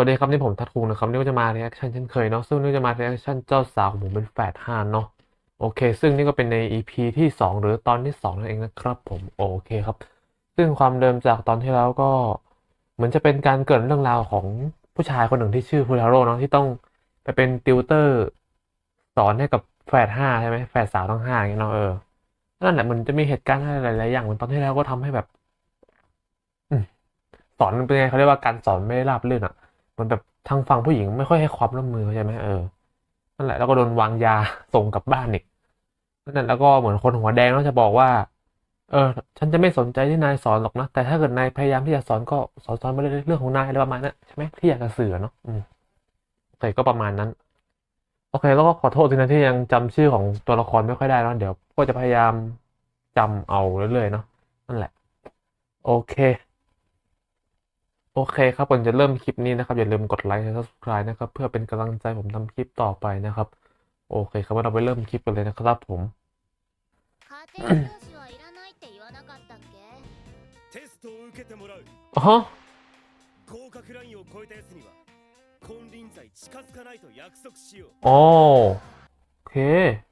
วัสดีครับนี่ผมทัดคุงนะครับนี่ก็จะมา reaction เช่นเคยเนาะซึ่งนี่จะมา reaction เจ้าสาวของผมเป็นแฝดห้าเนาะโอเค ซึ่งนี่ก็เป็นใน EP ที่ 2 หรือตอนที่2นั่นเองนะครับ ผมโอเคครับ ซึ่งความเดิมจากตอนที่แล้วก็ เหมือนจะเป็นการเกิดเรื่องราวของผู้ชายคนหนึ่งที่ชื่อฟูทาโร่เนาะที่ต้องไปเป็นติวเตอร์สอนให้กับแฝดห้าใช่ไหมแฝดสาวทั้งห้าอย่างเงี้ยเนาะเออนั่นแหละมันจะมีเหตุการณ์อะไรหลายๆอย่างเหมือนตอนที่แล้วก็ทำให้แบบอสอนเป็นไงเขาเรียกว่าการสอนไม่ราบรื่นอะ มันแบบทางฝั่งผู้หญิงไม่ค่อยให้ความร่วมมือใช่ไหมเออนั่นแหละแล้วก็โดนวางยาส่งกลับบ้านอีกนั่นแหละแล้วก็เหมือนคนหัวแดงก็จะบอกว่า เออ ฉันจะไม่สนใจที่นายสอนหรอกนะ แต่ถ้าเกิดนายพยายามที่จะสอนก็สอนสอนไปเรื่อยเรื่องของนายอะไรประมาณนั้นใช่ไหมที่อยากจะสื่อเนาะอืมโอเคก็ประมาณนั้น โอเค แล้วก็ขอโทษทีนะที่ยังจำชื่อของตัวละครไม่ค่อยได้นะเดี๋ยวก็จะพยายามจำเอาเรื่อยๆเนาะนั่นแหละ โอเค โอเคครับก่อนจะเริ่มคลิปนี้นะครับ อย่าลืมกดไลค์และ subscribe นะครับ เพื่อเป็นกำลังใจผมทำคลิปต่อไปนะครับ โอเคครับเราไปเริ่มคลิปกันเลยนะครับผม 家庭教師はいらないって言わなかったっけテストを受けてもらう อ๋อ 合格ラインを超えたやつには金輪際近づかないと約束しよう อ๋อโอเค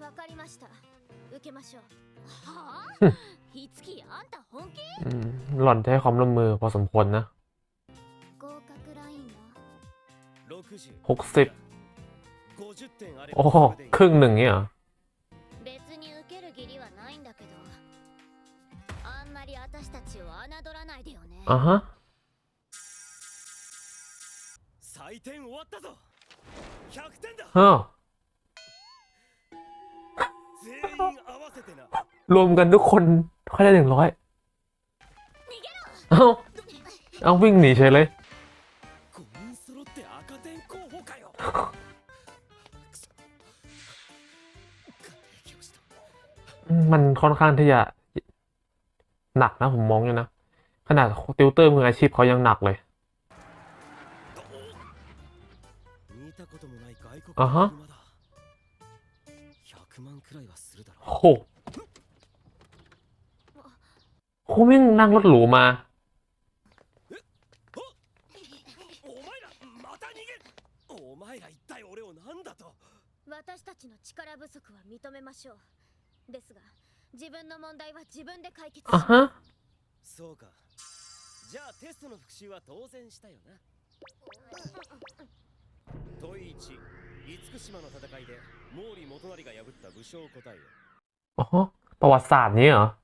わかりました受けましょうはふんあ หล่อนใช้ความร่วมมือพอสมควรนะหกสิบโอ้ครึ่งหนึ่งเนี่ยอ่าฮะฮะ รวมกันทุกคนค่อยได้หนึ่งร้อยเอาเอาวิ่งหนีเฉยเลยมันค่อนข้างที่จะหนักนะผมมองอยู่นะ ขนาดติวเตอร์มืออาชีพเขายังหนักเลยอะฮะโห โหแม่งนั่งรถหรูมา お前らまた逃げお前ら一体俺を何だと私たちの力不足は認めましょうですが自分の問題は自分で解決し อ่ะ ます ฮะ そうかじゃあテストの復習は当然したよな問い1厳島の戦いで毛利元就が破った武将を答えよ อ๋อประวัติศาสตร์นี้เหรอ 無言極度の勉強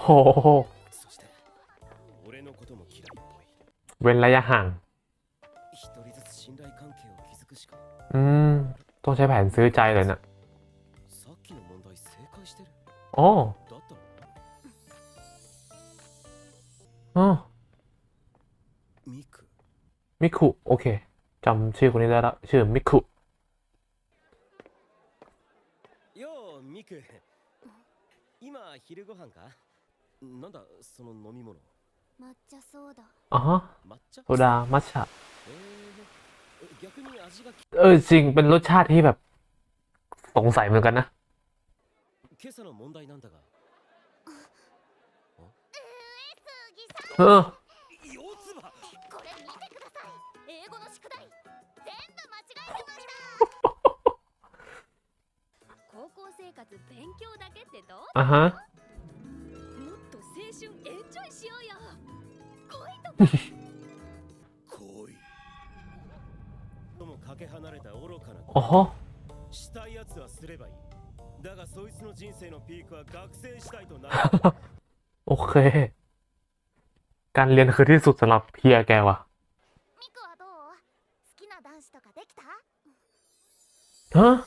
โหเว้นระยะห่าง อืม ต้องใช้แผนซื้อใจเลยนะ่ะโอ้อมิคุ โอเคจำชื่อคนนี้ได้แล้วชื่อมิคุ ようミク今昼ご飯かなんだその飲み物抹茶ソーダ อ๋อฮะ 抹茶 โซดา มัทฉะ えー、逆に味がき เออจริง เป็นรสชาติที่แบบ สงสัยเหมือนกันนะ 今朝の問題なんだが เออ 高校生活勉強だけってどう อ่ะฮะ もっと青春エンジョイしようよ恋とか恋ともかけ離れた愚かな อ๋อ したいやつはすればいいだがそいつの人生のピークは学生時代となる โอเค การเรียนคือที่สุดสำหรับเพียแกว่ะ ミクはどう好きな男子とかできた ฮะทำ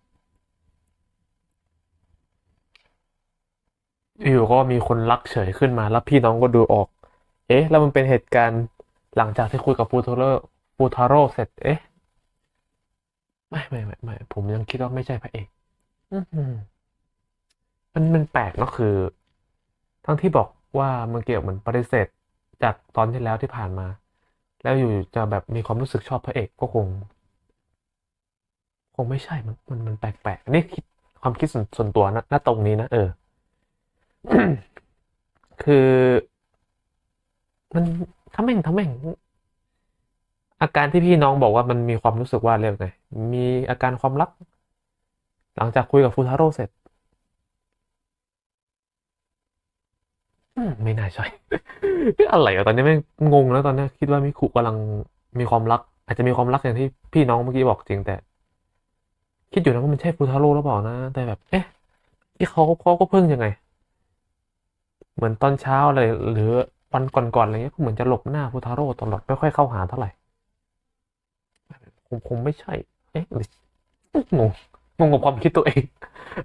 อยู่ก็มีคนรักเฉยขึ้นมา แล้วพี่น้องก็ดูออก เอ๊ะ แล้วมันเป็นเหตุการณ์หลังจากที่คุยกับฟูทเลอร์ฟูทาโร่เสร็จ เอ๊ะ ไม่ไม่ไม่ไม่ผมยังคิดว่าไม่ใช่พระเอกอือหือมันมันแปลกเนอะคือ ทั้งที่บอกว่ามื่อกี้เหมือนปฏิเสธจากตอนที่แล้วที่ผ่านมา แล้วอยู่จะแบบมีความรู้สึกชอบพระเอกก็คง คงไม่ใช่มันมันมันแปลกๆอันนี่คิดความคิดส่วนส่วนตัวนะณตรงนี้นะเออ คือ มันทำแม่งทำแม่ง อาการที่พี่น้องบอกว่ามันมีความรู้สึกว่าเรียกไงมีอาการความรัก หลังจากคุยกับฟูทาโร่เสร็จไม่น่าใช่อะไรอะตอนนี้ไม่งงแล้วตอนนี้คิดว่ามิคุกำลังมีความรัก อาจจะมีความรักอย่างที่พี่น้องเมื่อกี้บอกจริงแต่ คิดอยู่นะว่ามันใช่ฟูทาโร่หรือเปล่านะ แต่แบบ เอ๊ะที่เขาเขาก็เพิ่งยังไง เหมือนตอนเช้าอะไรหรือวันก่อนๆอะไรเงี้ยก็เหมือนจะหลบหน้าฟูทาโร่ตลอดไม่ค่อยเข้าหาเท่าไหร่คงคงไม่ใช่ เอ๊ะหรืองงงงกับความคิดตัวเอง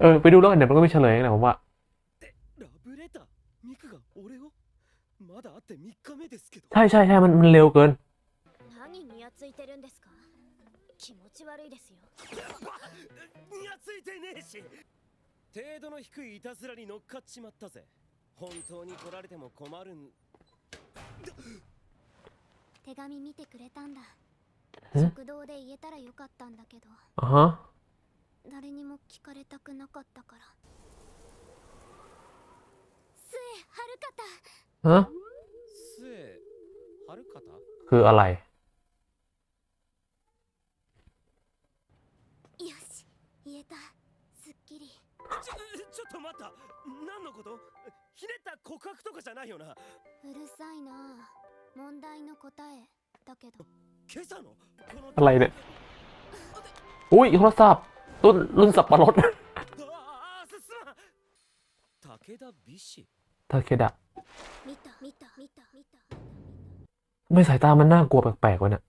เออ ไปดูแล้วกันเดี๋ยวมันก็มีเฉลยเองแหละผมว่า ラブレターミクが俺をまだ会って3日目ですけど ใช่ใช่ใช่มันมันเร็วเกิน 何にやついてるんですか気持ち悪いですよにやついてねえし程度の低いいたずらに乗っかっちまったぜ 本当に取られても困るん手紙見てくれたんだん食堂で言えたらよかったんだけど อ่าฮะ 誰にも聞かれたくなかったから末はるか ฮะ 末はるかた คืออะไร たよし言えたすっきりちょちょっと待った何のこと ひねった告白とかじゃないよなうるさいな問題の答えだけど今朝のこの อะไรเนี่ย อุ้ยโทรศัพท์รุ่นรุ่นสับปะรด ああすすまん武田美子 ทาเคดะ 見た見た見た見た ทำไม่สายตามันน่ากลัวแปลกๆวะเนี่ย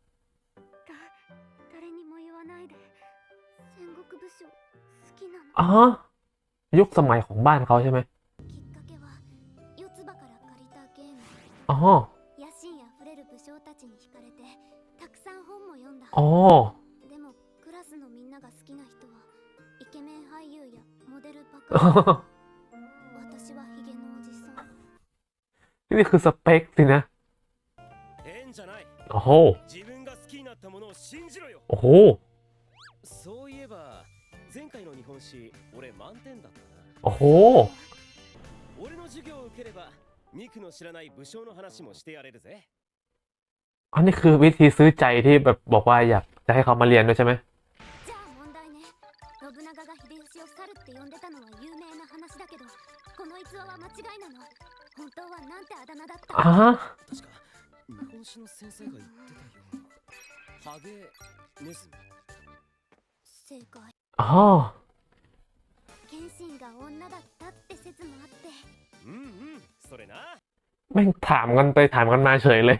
だ誰にも言わないで戦国武将好きなの อ๋อยุคสมัยของบ้านเขาใช่ไหม ーム อ๋อ 野心あふれる武将たちに惹かれてたくさん本も読んだ อ๋อ でもクラスのみんなが好きな人はイケメン俳優やモデルば อ๋ か อ り私はヒゲのおじさん นี่คือสเปคสินะ ええんじゃない โอ้โห 自分が好きになったものを信じろよ โอ้โห そういえば前回の日本史俺満点だったな โอ้โห 俺の授業を受ければ ミクの知らない武将の話もしてやれるぜ อันนี้คือวิธีซื้อใจที่แบบบอกว่าอยากจะให้เขามาเรียนด้วยใช่ไหม じゃあ問題ね信長が秀吉を猿って呼んでたのは有名な話だけどこの逸話は間違いなの本当はなんてあだ名だった อ่าฮะ 確か日本史の先生が言ってたようなハゲネズミ正解 อ๋อ 謙信が女だったって て。 แม่งถามกันไปถามกันมาเฉยเลย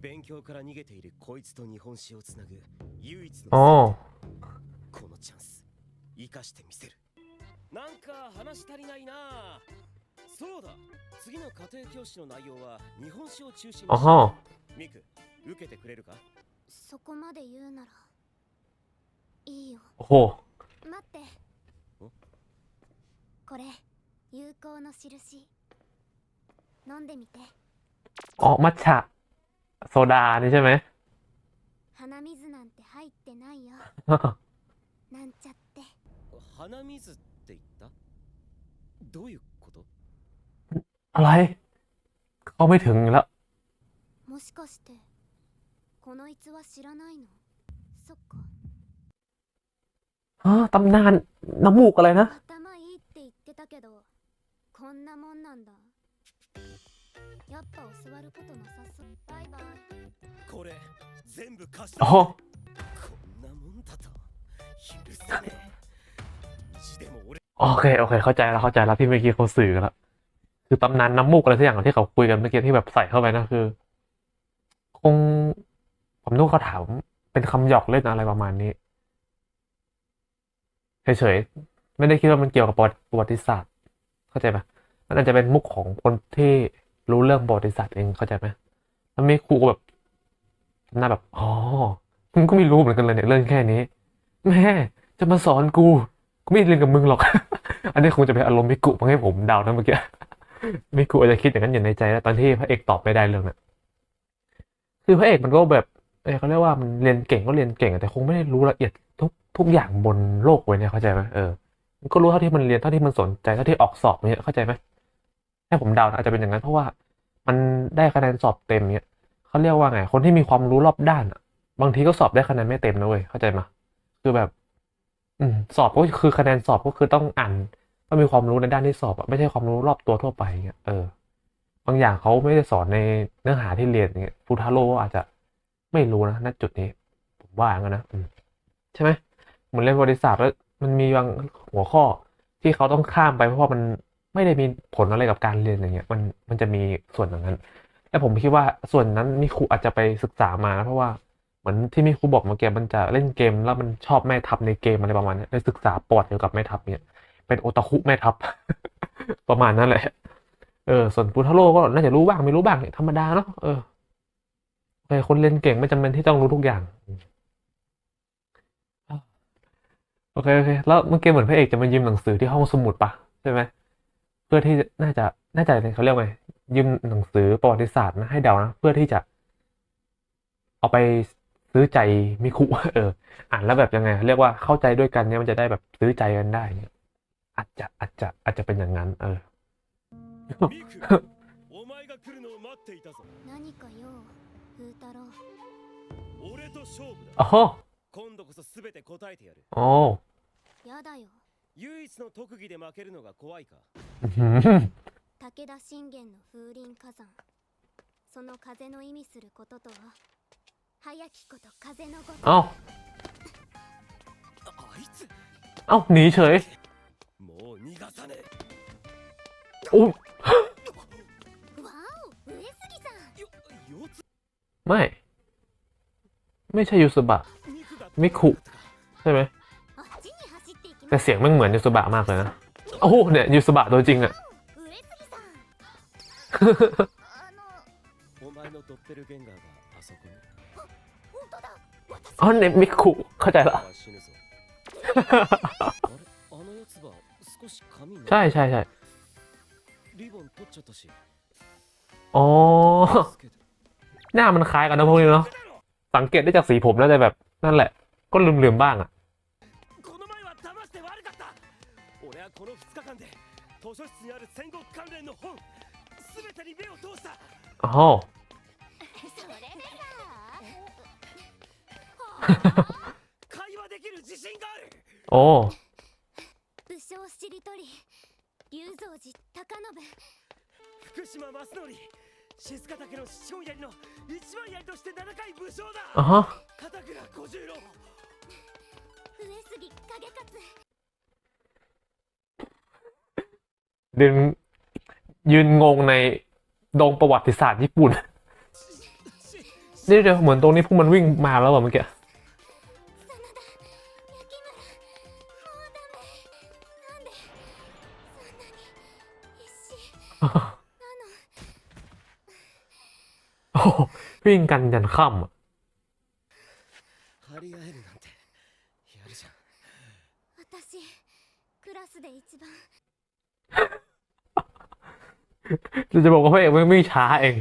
勉強から逃げているこいつと日本史をつなぐ唯一 อ๋อ のこのチャンス生かしてみせるなんか話足りないなそうだ次の家庭教師の内容は日本史を中心に อ๋อฮะ ミク受けてくれるかそこまで言うならいいよ โอ้โห 待ってんこれ有効の印 飲んでみて อ๋อ มัทฉะ โซดานี่ใช่ไหม 鼻水なんて入ってないよなんちゃって鼻水って言ったどういうこと อะไร เขาไม่ถึงแล้ว もしかしてこの逸話知らないのそっか ฮะตำนานน้ำมูกอะไรนะ 頭いいって言ってたけどこんなもんなんだ โอ้โอเคโอเค เข้าใจแล้วเข้าใจแล้วที่เมื่อกี้เขาสื่อแล้วคือตำนานน้ำมูกอะไรสักอย่างที่เขาคุยกันเมื่อกี้ที่แบบใส่เข้าไปนะคือ คงผมนึกเขาถามเป็นคำหยอกเล่นอะไรประมาณนี้เฉยๆไม่ได้คิดว่ามันเกี่ยวกับประวัติศาสตร์ เข้าใจไหมมันอาจจะเป็นมุกของคนที่ รู้เรื่องประวัติศาสตร์เองเข้าใจไหมมันมีครูแบบหน้าแบบอ๋อมึงก็ไม่รู้เหมือนกันเลยเนี่ยเรื่องแค่นี้ แม่จะมาสอนกูกูไม่เรียนกับมึงหรอก อันนี้คงจะเป็นอารมณ์มิกุมาให้ผมเดานะเมื่อกี้มิกุอาจจะคิดอย่างนั้นอยู่ในใจแล้วตอนที่พระเอกตอบไม่ได้เรื่องนั้นคือพระเอกมันก็แบบเอเขาเรียกว่ามันเรียนเก่งก็เรียนเก่ง แต่คงไม่ได้รู้ละเอียดทุกทุกอย่างบนโลกเว้เนี่ยเข้าใจไหมเออมันก็รู้เท่าที่มันเรียนเท่าที่มันสนใจเท่าที่ออกสอบเนี่ยเข้าใจไหม ให้ผมเดานะอาจจะเป็นอย่างนั้นเพราะว่ามันได้คะแนนสอบเต็มเนี่ยเขาเรียกว่าไง คนที่มีความรู้รอบด้านอะบางทีก็สอบได้คะแนนไม่เต็มนะเว้ยเข้าใจไหมคือแบบ อืมสอบก็คือคะแนนสอบก็คือต้องอ่านต้องมีความรู้ในด้านที่สอบอะไม่ใช่ความรู้รอบตัวทั่วไปเงี้ยเออบางอย่างเขาไม่ได้สอนในเนื้อหาที่เรียนเงี้ยฟูทาโร่อาจจะไม่รู้นะณจุดนี้ ผมว่าอย่างนั้นนะใช่ไหมเหมือนเรียนประวัติศาสตร์แล้วมันมีบางหัวข้อที่เขาต้องข้ามไปเพราะว่ามัน ไม่ได้มีผลอะไรกับการเรียนอย่างเงี้ยมันมันจะมีส่วนอย่างนั้น และผมคิดว่าส่วนนั้นมิคุอาจจะไปศึกษามานะเพราะว่าเหมือนที่มิคุบอกเมื่อกี้มันจะเล่นเกม แล้วมันชอบแม่ทัพในเกมอะไรประมาณนี้ยได้ศึกษาประวัติเกี่ยวกับแม่ทัพเนี่ยเป็นโอตาคุแม่ทัพประมาณนั้นแหละเออส่วนปูทาโร่ก็น่าจะรู้บ้างไม่รู้บ้างเนี่ยธรรมดาเนาะเออคนเรียนเก่งไม่จำเป็นที่ต้องรู้ทุกอย่างโอเคโอเคแล้วเมื่อกี้เหมือนพระเอกจะมายืมหนังสือที่ห้องสมุดปะใช่ไหม เพื่อที่น่าจะน่าจะเขาเรียกไงยืมหนังสือประวัติศาสตร์นะให้เดานะเพื่อที่จะ เอาไปซื้อใจมิคุเออ อ่านแล้วแบบยังไงเรียกว่าเข้าใจด้วยกันเนี่ยมันจะได้แบบซื้อใจกันได้เนี่ยอาจจะอาจจะอาจจะเป็นอย่างนั้น เออโอ้โอ้ 唯一の特技で負けるのが怖いか อื้อหือ 武田信玄の風林火山その風の意味することとは早きこと風のごと เอ้า ああいつ เอ้าหนีเฉย もう逃がさね อู้ わお上杉さんえよ四つ ไม่ ไม่ใช่ยูสุบะ ミクがミク ใช่ไหม แต่เสียงมันเหมือนยูสุบะมากเลยนะโอ้โหเนี่ยยูสุบะตัวจริงอะอ๋อเนมิคุเข้าใจละใช่ใช่ใช่โอ้หน้ามันคล้ายกันนะพวกนี้เนาะสังเกตได้จากสีผมแล้วแต่แบบนั่นแหละ ก็ลืมๆบ้างอะ 戦国関連の本すべてに目を通した 哦。会話できる自信がある。哦。武将しりとり、龍造寺高信。福島正則、静岡岳の師匠槍の一番槍として七回武将だ。あは。片倉小十郎。上杉景勝。 ดึนยืนงงในดงประวัติศาสตร์ญี่ปุ่นนี่เดี๋ยวเหมือนตรงนี้พวกมันวิ่งมาแล้วเหรอเมื่อกี้วิ่งกันยันค่ำอะ จะบอกว่าพระเอกมันวิ่งช้าเอง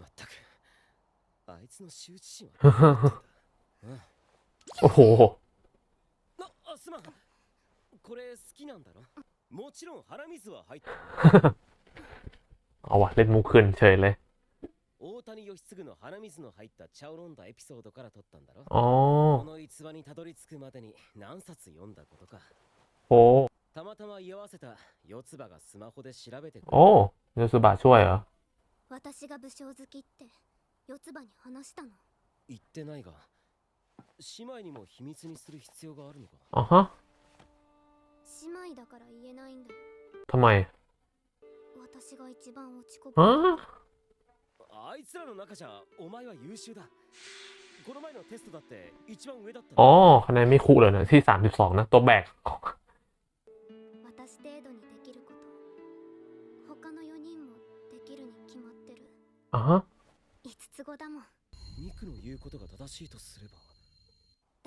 まったくあいつの羞恥心はどうなってんだ โอ้โห なあすまんこれ好きなんだろもちろん鼻水は入ってる เอาวะเล่นมุกขึ้นเฉยเลย 大谷義継の鼻水の入った茶を飲んだエピソードから取ったんだろ อ๋อ この逸話にたどり着くまでに何冊読んだことか โอ้ たまたま居合わせた四つ葉がスマホで調べてくれ โอ้ยูสุบะช่วยเหรอ 私が武将好きって四つ葉に話したの言ってないが姉妹にも秘密にする必要があるのか อ๋อฮะ 姉妹だから言えないんだよ ทำไม 私が一番落ちこ ฮ ぶะ あいつらの中じゃお前は優秀だこの前のテストだって一番上だった อ๋อคะแนนมิคุเลยนะที่สามสิบสองนะ ตัวแบก 語だもん。ミクの言うことが正しいとすれば。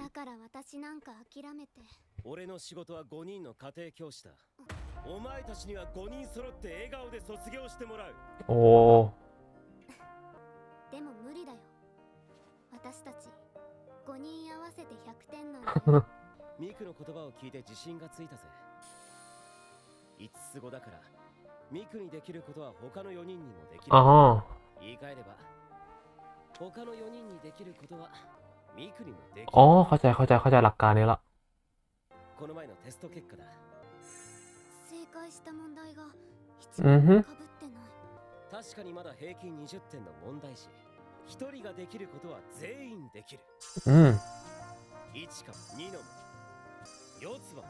だから私なんか諦めて。俺の仕事は5人の家庭教師だ。お前たちには5人揃って笑顔で卒業してもらう。おおでも無理だよ。私たち5人合わせて100点なんだ ミクの言葉を聞いて自信がついたぜ。5つ語だからミクにできることは他の4人にもできる。言い換えれば他の4人にできることはミクにもできる อ๋อเข้าใจเข้าใจเข้าใจหลักการนี้ละ この前のテスト結果だ正解した問題がうんふんかぶってない確かにまだ平均20点の問題児1人ができることは全員できる อืม 1か2のも4つ葉も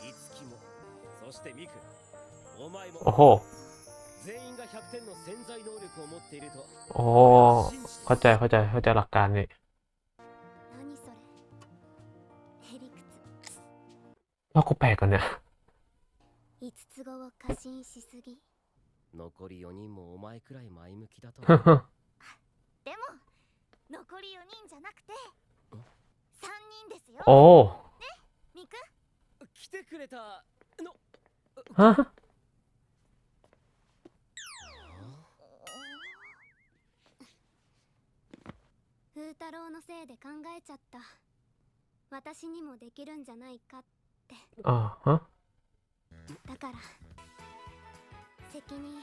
5つもそしてミクお前も โอ้โห 全員が100点の潜在能力を持っていると โอ้เข้าใจเข้าใจเข้าใจหลักการนี้ 何それへりくつ ว่ากูแปลกกันเนี่ย 五つ子を過信しすぎ残り4人もお前くらい前向きだとでも残り4人じゃなくて3人ですよ โอ้ ミク来てくれたの ฮ 風太郎のせいで考えちゃった私にもできるんじゃないか อ่าฮะ だから責任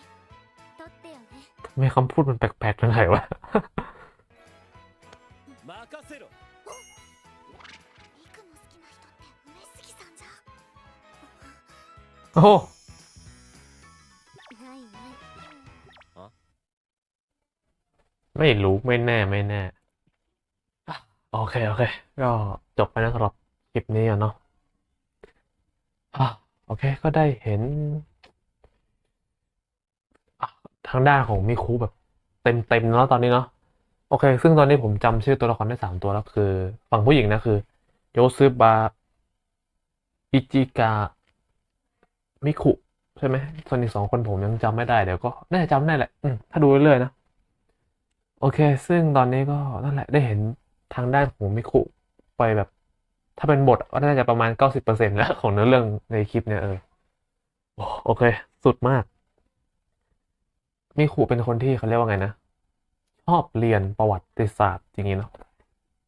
取ってよね ทำไมคำพูดมันแปลกๆจังไงวะ 任せろミクの好きな人って上杉さんじゃ โอ้ ないない ไม่รู้ไม่แน่ไม่แน่อ่ะ โอเค โอเค ก็จบไปแล้วสำหรับคลิปนี้อะเนาะอะโอเค ก็ได้เห็น ทางด้านของมิคุแบบ เต็มเต็มแล้วตอนนี้เนาะโอเค ซึ่งตอนนี้ผมจำชื่อตัวละครได้สามตัวแล้วคือ ฝั่งผู้หญิงนะคือ โยซึบะอิจิกะมิคุใช่ไหมส่วนอีกสองคนผมยังจำไม่ได้เดี๋ยวก็น่าจะจำได้แหละถ้าดูเรื่อยๆนะ โอเค ซึ่งตอนนี้ก็นั่นแหละได้เห็น ทางด้านของมิคุไปแบบ ถ้าเป็นบทก็น่าจะประมาณเก้าสิบเปอร์เซ็นแล้วของเนื้อเรื่องในคลิปเนี่ยเออโอเค สุดมากมิคุเป็นคนที่เขาเรียกว่าไงนะชอบเรียนประวัติศาสตร์อย่างนี้เนาะ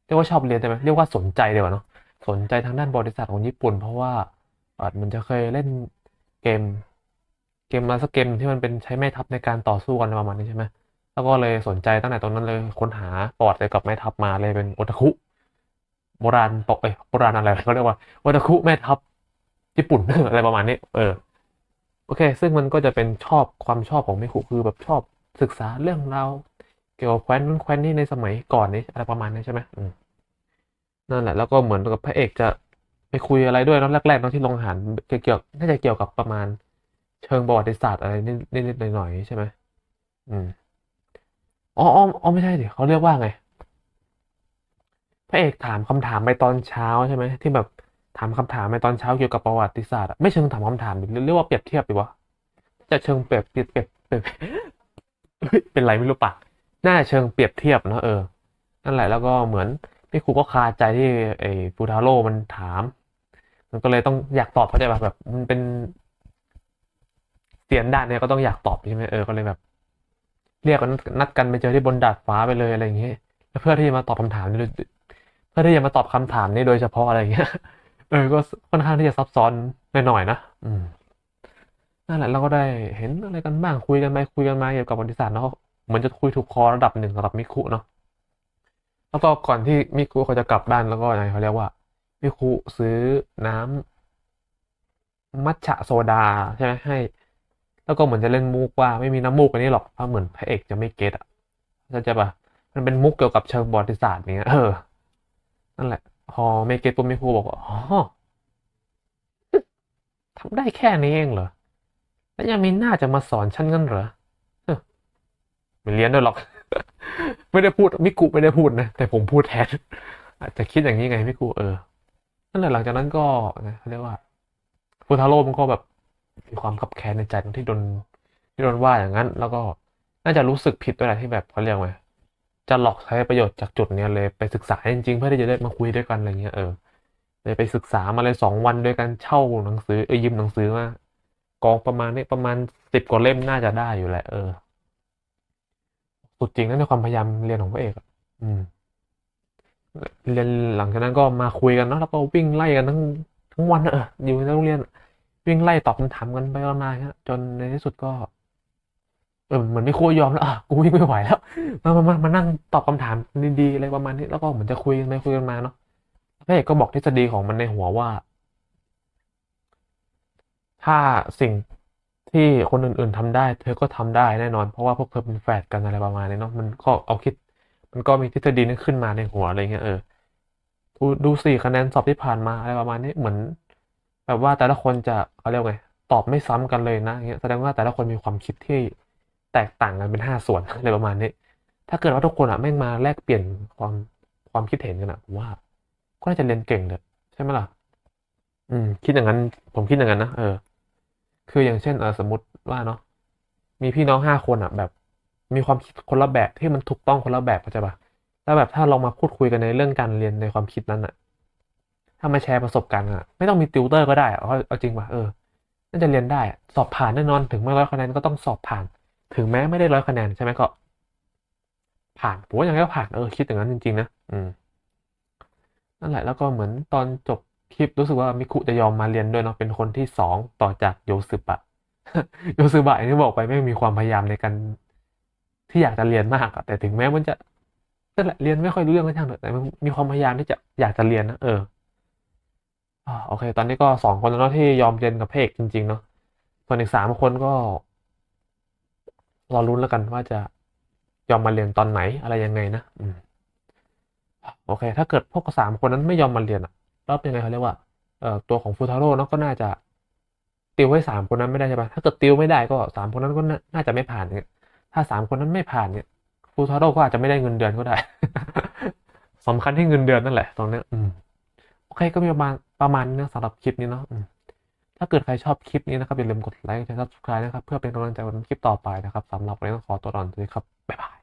เรียกว่าชอบเรียนใช่ไหมเรียกว่าสนใจดีกว่าเนาะสนใจทางด้านประวัติศาสตร์ของญี่ปุ่น เพราะว่าเออมันจะเคยเล่นเกม เกมมาสักเกมที่มันเป็นใช้ไม้ทัพในการต่อสู้กันประมาณนี้ใช่ไหม แล้วก็เลยสนใจตั้งแต่ตอนนั้นเลยค้นหาประวัติเกี่ยวกับแม่ทัพมาเลยเป็นโอตาคุโบราณปกเอ้ยโบราณอะไรเขาเรียกว่าโอตาคุแม่ทัพญี่ปุ่นอะไรประมาณนี้ เออโอเค ซึ่งมันก็จะเป็นชอบความชอบของมิคุคือแบบชอบศึกษาเรื่องราวเกี่ยวกับแคว้นนู้นแคว้นนี่ในสมัยก่อนนี้อะไรประมาณนี้ใช่ไหมนั่นแหละแล้วก็เหมือนกับพระเอกจะไปคุยอะไรด้วยเนอะแรกๆเนอะที่โรงอาหารเกี่ยวๆน่าจะเกี่ยวกับประมาณ เชิงประวัติศาสตร์อะไรนิดๆหน่อยๆใช่ไหมอืม อ๋ออ๋ออ๋อไม่ใช่ดิเขาเรียกว่าไง พระเอกถามคำถามไปตอนเช้าใช่ไหมที่แบบถามคำถามไปตอนเช้าเกี่ยวกับประวัติศาสตร์อะไม่เชิงถามคำถามเรียกว่าเปรียบเทียบดีวะจะเชิงเปรียบเปรียบเปรียบเป็นไรไม่รู้ปะน่าเชิงเปรียบเทียบนะเออ นั่นแหละแล้วก็เหมือนพี่ครูก็คาใจที่ไอ้ฟูทาโร่มันถาม มันก็เลยต้องอยากตอบเขาใจป่ะแบบมันเป็นเสียนด้านเนี่ยก็ต้องอยากตอบใช่ไหมเออก็เลยแบบ เรียกกันนัดกันไปเจอที่บนดาดฟ้าไปเลยอะไรอย่างเงี้ยแล้วเพื่อที่จะมาตอบคำถามนี้เพื่อที่จะมาตอบคำถามนี้โดยเฉพาะอะไรอย่างเงี้ยเออก็ค่อนข้างที่จะซับซ้อนหน่อยๆนะอืมนั่นแหละเราก็ได้เห็นอะไรกันบ้างคุยกันไปคุยกันมาเกี่ยวกับประวัติศาสตร์แล้วเหมือนจะคุยถูกคอระดับหนึ่งสำหรับมิคุเนาะแล้วก็ก่อนที่มิคุเขาจะกลับบ้านแล้วก็อะไรเขาเรียกว่ามิคุซื้อน้ำมัทฉะโซดาใช่ไหมให้ แล้วก็เหมือนจะเล่นมุกว่าไม่มีน้ำมูกอันนี้หรอกเพราะเหมือนพระเอกจะไม่เก็ตอะเข้าใจปะมันเป็นมุกเกี่ยวกับเชิงประวัติศาสตร์เงี้ยเออนั่นแหละ พอไม่เก็ตปุ๊บมิคูบอกว่าอ๋อทำได้แค่นี้เองเหรอ แล้วยังมีหน้าจะมาสอนฉันงั้นเหรอเอ้อไม่เรียนด้วยหรอก ไม่ได้พูดมิกุไม่ได้พูดนะ แต่ผมพูดแทน อาจจะคิดอย่างนี้ไงมิกุเออ นั่นแหละหลังจากนั้นก็เขาเรียกว่าฟูทาโร่มันก็แบบ มีความขับแค้นในใจที่โดนที่โดนว่าอย่างนั้น แล้วก็น่าจะรู้สึกผิดด้วยแหละที่แบบเขาเรียกไงจะหลอกใช้ประโยชน์จากจุดเนี้ยเลยไปศึกษาจริงๆเพื่อที่จะได้มาคุยด้วยกันอะไรเงี้ยเออเลยไปศึกษามาเลยสองวันด้วยกันเช่าหนังสือเออยืมหนังสือมากองประมาณนี้ประมาณสิบกว่าเล่มน่าจะได้อยู่แหละเออสุดจริงนะในความพยายามเรียนของพระเอกอืม เรียนหลังจากนั้นก็มาคุยกันเนาะแล้วก็วิ่งไล่กันทั้งทั้งวันเอออยู่ในโรงเรียน วิ่งไล่ตอบคำถามกันไปมาๆฮะจนในที่สุดก็ เออเหมือนไม่คุยยอมแล้วอะกูวิ่งไม่ไหวแล้วมามามามานั่งตอบคำถามดีๆอะไรประมาณนี้แล้วก็เหมือนจะคุยกันไปคุยกันมาเนาะพระเอกก็บอกทฤษฎีของมันในหัวว่า ถ้าสิ่งที่คนอื่นๆทำได้ เธอก็ทำได้แน่นอน เพราะว่าพวกเธอเป็นแฝดกันอะไรประมาณนี้เนาะมันก็เอาคิด มันก็มีทฤษฎีนี้ขึ้นมาในหัวอะไรเงี้ยเออดูดูสี่คะแนนสอบที่ผ่านมาอะไรประมาณนี้เหมือน แบบว่าแต่ละคนจะเขาเรียกไงตอบไม่ซ้ำกันเลยนะอย่างเงี้ยแสดงว่าแต่ละคนมีความคิดที่แตกต่างกันเป็นห้าส่วนอะไรประมาณนี้ ถ้าเกิดว่าทุกคนอะแม่งมาแลกเปลี่ยนความความคิดเห็นกันอะผมว่า ก็น่าจะเรียนเก่งเลยใช่ไหมล่ะ อืม คิดอย่างนั้น ผมคิดอย่างนั้นนะเออ คืออย่างเช่นเออสมมติว่าเนาะมีพี่น้องห้าคนอะ แบบ มีความคิดคนละแบบที่มันถูกต้องคนละแบบเข้าใจปะแล้วแบบถ้าลองมาพูดคุยกันในเรื่องการเรียนในความคิดนั้นอะ ถ้ามาแชร์ประสบการณ์อะไม่ต้องมีติวเตอร์ก็ได้เอาเอาจริงป่ะเออน่าจะเรียนได้สอบผ่านแน่นอนถึงไม่ร้อยคะแนนก็ต้องสอบผ่าน ถึงแม้ไม่ได้ร้อยคะแนนใช่ไหมก็ ผ่านผมว่ายังไงก็ผ่านเออคิดอย่างนั้นจริงๆนะอืมนั่นแหละแล้วก็เหมือนตอนจบคลิปรู้สึกว่ามิคุจะยอมมาเรียนด้วยเนาะเป็นคนที่สองต่อจากโยซึบะโยซึบะอย่างที่บอกไปไม่มีความพยายามในการที่อยากจะเรียนมากอะแต่ถึงแม้มันจะนั่นแหละเรียนไม่ค่อยรู้เรื่องก็ช่างเถอะแต่มีความพยายามที่จะอยากจะเรียนนะเออ อ่าโอเค ตอนนี้ก็สองคนแล้วเนาะที่ยอมเรียนกับเอกจริง ๆ เนาะส่วนอีกสามคนก็ รอรุ้นแล้วกันว่าจะยอมมาเรียนตอนไหนอะไรยังไงนะอืมโอเค ถ้าเกิดพวกสามคนนั้นไม่ยอมมาเรียนอะแล้วยังไงเขาเรียกว่าเอ่อตัวของฟูทาโร่เนาะก็น่าจะติวให้สามคนนั้นไม่ได้ใช่ปะถ้าเกิดติวไม่ได้ก็สามคนนั้นก็น่าจะไม่ผ่านเนี่ยถ้าสามคนนั้นไม่ผ่านเนี่ยฟูทาโร่ก็อาจจะไม่ได้เงินเดือนก็ได้สำคัญที่เงินเดือนนั่นแหละตรงเนี้ยอืมโอเคก็มีประมาณ ประมาณนี้นะสำหรับคลิปนี้เนาะถ้าเกิดใครชอบคลิปนี้นะครับอย่าลืมกดไลค์กด subscribe นะครับเพื่อเป็นกำลังใจในคลิปต่อไปนะครับสำหรับวันนี้ต้องขอตัวลาไปก่อนสวัสดีครับบ๊ายบาย